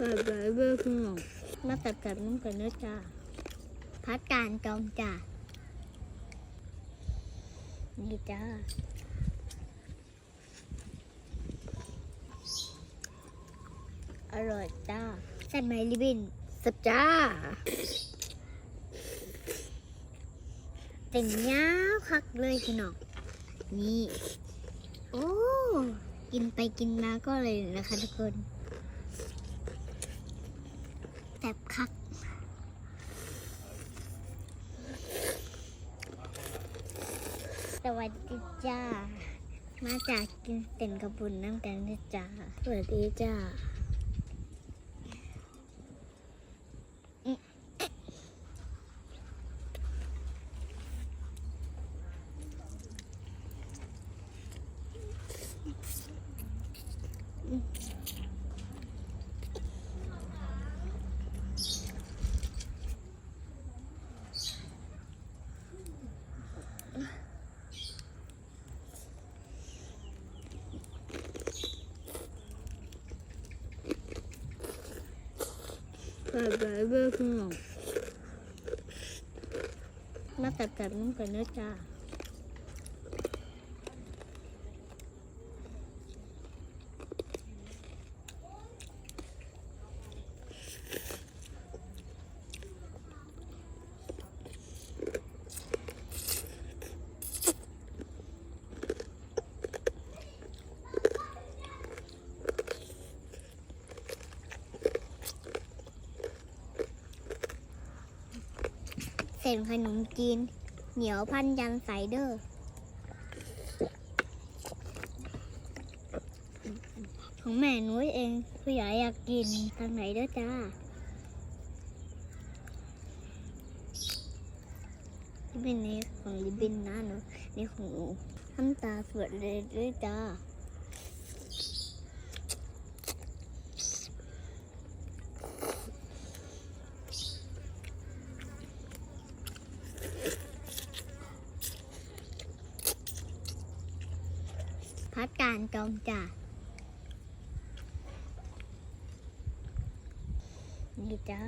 เปิดไบเบิลขึ้นมามาตัดกับน้ำกันนะจ้าพัดการจองจ้านี่จ้าอร่อยจ้าใส่ไหมลิบินสับจ้าแต่งยาวคักเลยพี่น้องนี่ โอ้ กินไปกินมาก็เลยนะคะทุกคน บคักสวัสดีจ้า มาจากกินเต็นกระบุนน้ำกันนะจ้าสวัสดีจ้า แบบแบบเบอร์ขึ้นมามาตัดกับน้ำกันนะจ้า เส้นขนมจีน เหนียวพันยันไซเดอร์ของแม่หนูเองผู้ใหญ่อยากกินทางไหนเด้อจ้าที่เป็นในของลิบินนะหนูในของหนูน้ำตาเฟือดเลยด้วยจ้า พัดการจองจ่านี่จ้า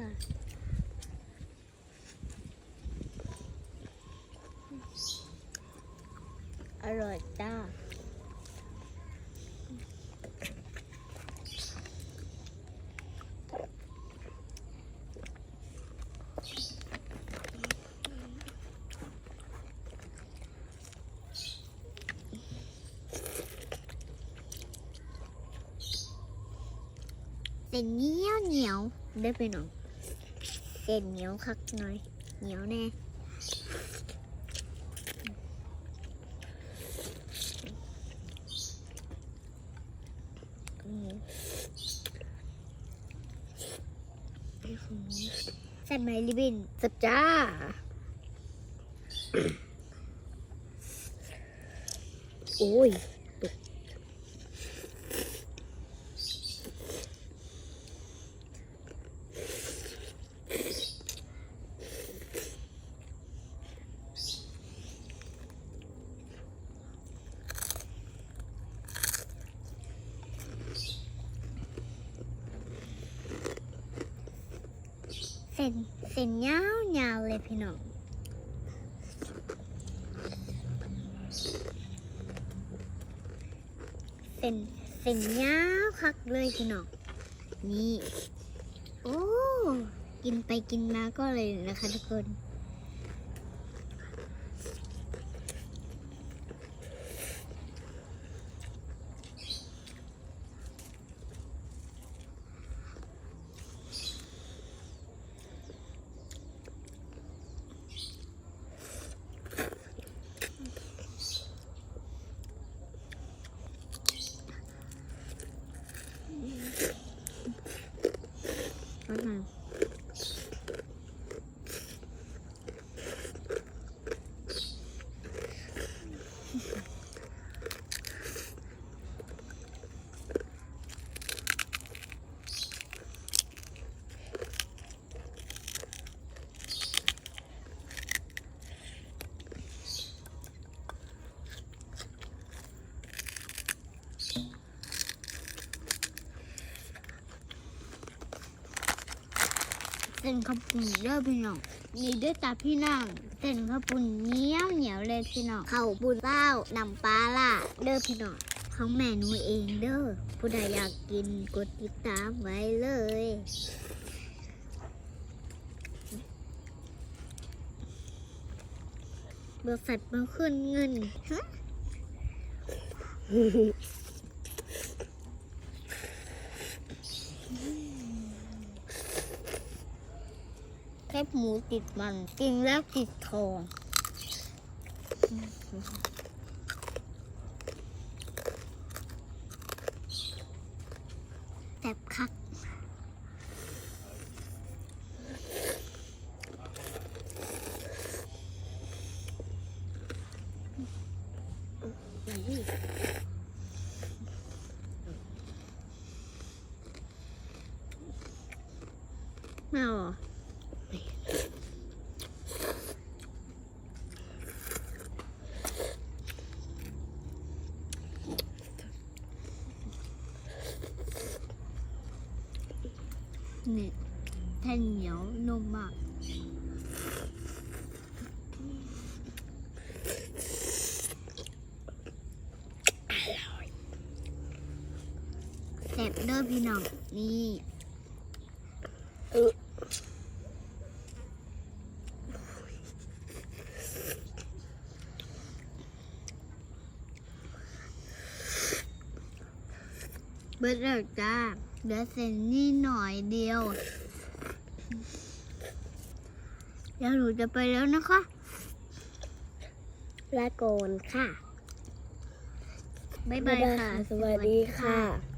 อร่อยจ้า เส้นเหนียวเหนียวได้ไปหน่อยเส้นเหนียวคักหน่อย เหนียวแน่อืมไอ้ของนี้ใส่ไหมลิบินสับจ้าโอ้ย เส้นเส้นยาวยาวเลยพี่น้องเส้นเส้นยาวคักเลยพี่น้องนี่ โอ้ กินไปกินมาก็เลยนะคะทุกคน เส้นข้าวปุ้นเด้อพี่น้องนี่ด้อตาพี่น้องเส้นข้าวปุ้นเหนียวเหนียวเลยพี่น้องข้าวปุ้นเต้านำปลาล่ะเด้อพี่น้องของแม่หนูเองเด้อผู้ใดอยากกินกดติดตามไว้เลยบริษัทมาขึ้นเงินฮะ บหมูติดมันกินแล้วติดทองแซ่บคักไม่ เนี่แท่นเหนียวนุ่มมากแซ่บเด้อพี่น้องนี่เออเบิดแล้วจ้า เหลือเส้นนี่หน่อยเดียวเดี๋ยวหนูจะไปแล้วนะคะลาโกนค่ะ บ๊ายบายค่ะ สวัสดีค่ะ